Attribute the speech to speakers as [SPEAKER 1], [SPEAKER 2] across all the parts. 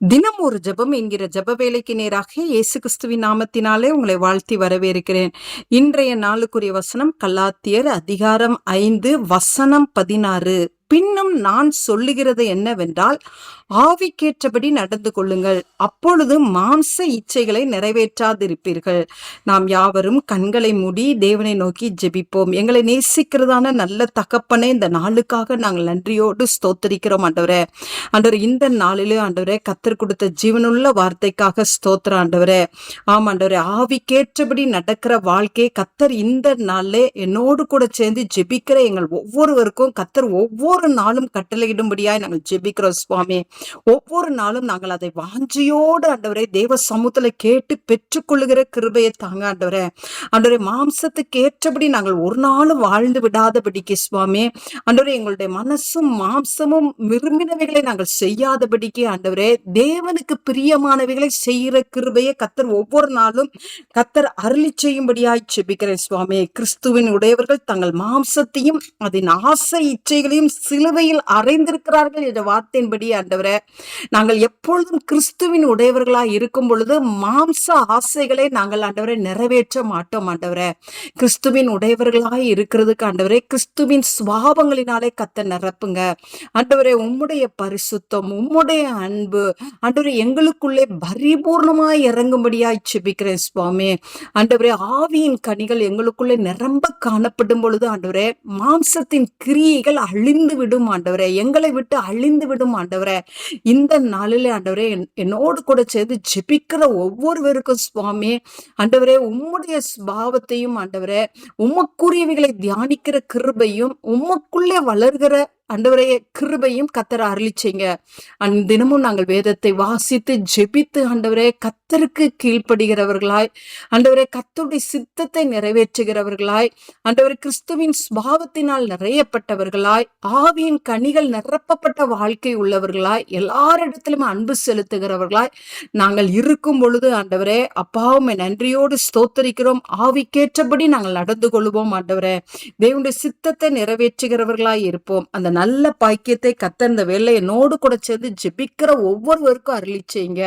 [SPEAKER 1] தினம் ஒரு ஜெபம் என்கிற ஜப வேலைக்கு நேராக இயேசு கிறிஸ்துவின் நாமத்தினாலே உங்களை வாழ்த்தி வரவேற்கிறேன். இன்றைய நாளுக்குரிய வசனம் கல்லாத்தியர் அதிகாரம் ஐந்து வசனம் பதினாறு. பின்னும் நான் சொல்லுகிறது என்னவென்றால் ஆவிக்கேற்றபடி நடந்து கொள்ளுங்கள். அப்பொழுது மாம்ச இச்சைகளை நிறைவேற்றாதிருப்பீர்கள். நாம் யாவரும் கண்களை மூடி தேவனை நோக்கி ஜெபிப்போம். எங்களை நேசிக்கிறதான நல்ல தகப்பனே இந்த நாளுக்காக நாங்கள் நன்றியோடு ஸ்தோத்தரிக்கிறோம் ஆண்டவரே. ஆண்டவர் இந்த நாளிலே ஆண்டவரே கத்தர் கொடுத்த ஜீவனுள்ள வார்த்தைக்காக ஸ்தோத்திர ஆண்டவரே. ஆம் ஆண்டவரே ஆவிக்கேற்றபடி நடக்கிற வாழ்க்கையை கத்தர் இந்த நாளிலே என்னோடு கூட சேர்ந்து ஜெபிக்கிற எங்கள் ஒவ்வொருவருக்கும் கத்தர் ஒவ்வொரு ஒவ்வொரு நாளும் கட்டளையிடும்படியாய் நாங்கள் ஜெபிக்கிறோம் சுவாமி. ஒவ்வொரு நாளும் நாங்கள் அதை வாஞ்சியோடு ஆண்டவரே தேவ சமூகத்துல கேட்டு பெற்றுக்கொள்ளுகிற கிருபையை தாங்க ஆண்டவரே. ஆண்டவரே மாம்சத்துக்கு ஏற்றபடி நாங்கள் ஒரு நாளும் வாழ்ந்து விடாதபடிக்கு சுவாமி. ஆண்டவரே எங்களுடைய மனசும் மாம்சமும் விரும்பினவைகளை நாங்கள் செய்யாதபடிக்கு ஆண்டவரே தேவனுக்கு பிரியமானவைகளை செய்கிற கிருபையை கத்தர் ஒவ்வொரு நாளும் கத்தர் அருளி செய்யும்படியாய் செபிக்கிறேன் சுவாமி. கிறிஸ்துவின் உடையவர்கள் தங்கள் மாம்சத்தையும் அதன் ஆசை இச்சைகளையும் சிலுவையில் அறைந்திருக்கிறார்கள் என்ற வார்த்தையின்படி ஆண்டவரே நாங்கள் எப்பொழுதும் கிறிஸ்துவின் உடையவர்களாக இருக்கும் பொழுது மாம்ச ஆசைகளை நாங்கள் ஆண்டவரை நிறைவேற்ற மாட்டோம் ஆண்டவரே. கிறிஸ்துவின் உடையவர்களாக இருக்கிறதுக்கு ஆண்டவரே கிறிஸ்துவின் சுவாபங்களினாலே கத்த நிரப்புங்க. ஆண்டவரே உம்முடைய பரிசுத்தம் உம்முடைய அன்பு ஆண்டவரே எங்களுக்குள்ளே பரிபூர்ணமாய் இறங்கும்படியாய் செபிக்கிறேன் சுவாமி. ஆண்டவரே ஆவியின் கனிகள் எங்களுக்குள்ளே நிரம்ப காணப்படும் பொழுது ஆண்டவரே மாம்சத்தின் கிரியைகள் அழிந்து விடும் ஆண்டவரே. எங்களை விட்டு அழிந்து விடும் ஆண்டவரே. இந்த நாளிலே ஆண்டவரே என்னோடு கூட சேர்ந்து ஜெபிக்கிற ஒவ்வொருவருக்கும் சுவாமி ஆண்டவரே உம்முடைய ஸ்பாவத்தையும் ஆண்டவரே உமக்குரியவைகளை தியானிக்கிற கிருபையும் உமக்குள்ளே வளர்கிற அண்டவரைய கிருபையும் கத்தரை அருளிச்சிங்க அந் தினமும் நாங்கள் வேதத்தை வாசித்து ஜெபித்து ஆண்டவரே கத்தருக்கு கீழ்ப்படுகிறவர்களாய். ஆண்டவரே கத்தருடைய சித்தத்தை நிறைவேற்றுகிறவர்களாய். ஆண்டவரே கிறிஸ்துவின் சுபாவத்தினால் நிறையப்பட்டவர்களாய். ஆவியின் கனிகள் நிரப்பப்பட்ட வாழ்க்கை உள்ளவர்களாய். எல்லாரிடத்திலும் அன்பு செலுத்துகிறவர்களாய். நாங்கள் இருக்கும் பொழுது ஆண்டவரே அப்பாவுமே நன்றியோடு ஸ்தோத்தரிக்கிறோம். ஆவிக்கேற்றபடி நாங்கள் நடந்து கொள்வோம் ஆண்டவரே. தேவனுடைய சித்தத்தை நிறைவேற்றுகிறவர்களாய் இருப்போம். அந்த நல்ல பாக்கியத்தை கத்த இந்த வேலையை நோடு கூட சேர்ந்து ஜெபிக்கிற ஒவ்வொருவருக்கும் அருளி செய்யுங்க.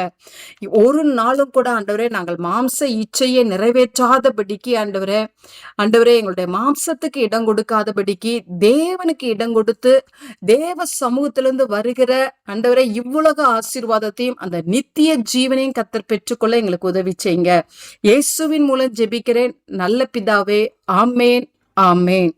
[SPEAKER 1] ஒரு நாளும் கூட ஆண்டவரே நாங்கள் மாம்ச இச்சையை நிறைவேற்றாதபடிக்கு ஆண்டவரே ஆண்டவரே எங்களுடைய மாம்சத்துக்கு இடம் கொடுக்காதபடிக்கு தேவனுக்கு இடம் கொடுத்து தேவ சமூகத்திலிருந்து வருகிற ஆண்டவரே இவ்வுலக ஆசீர்வாதத்தையும் அந்த நித்திய ஜீவனையும் கத்தர் பெற்றுக்கொள்ள எங்களுக்கு உதவி செய்யுங்க. இயேசுவின் மூலம் ஜெபிக்கிறேன். நல்ல பிதாவே ஆமேன் ஆமேன்.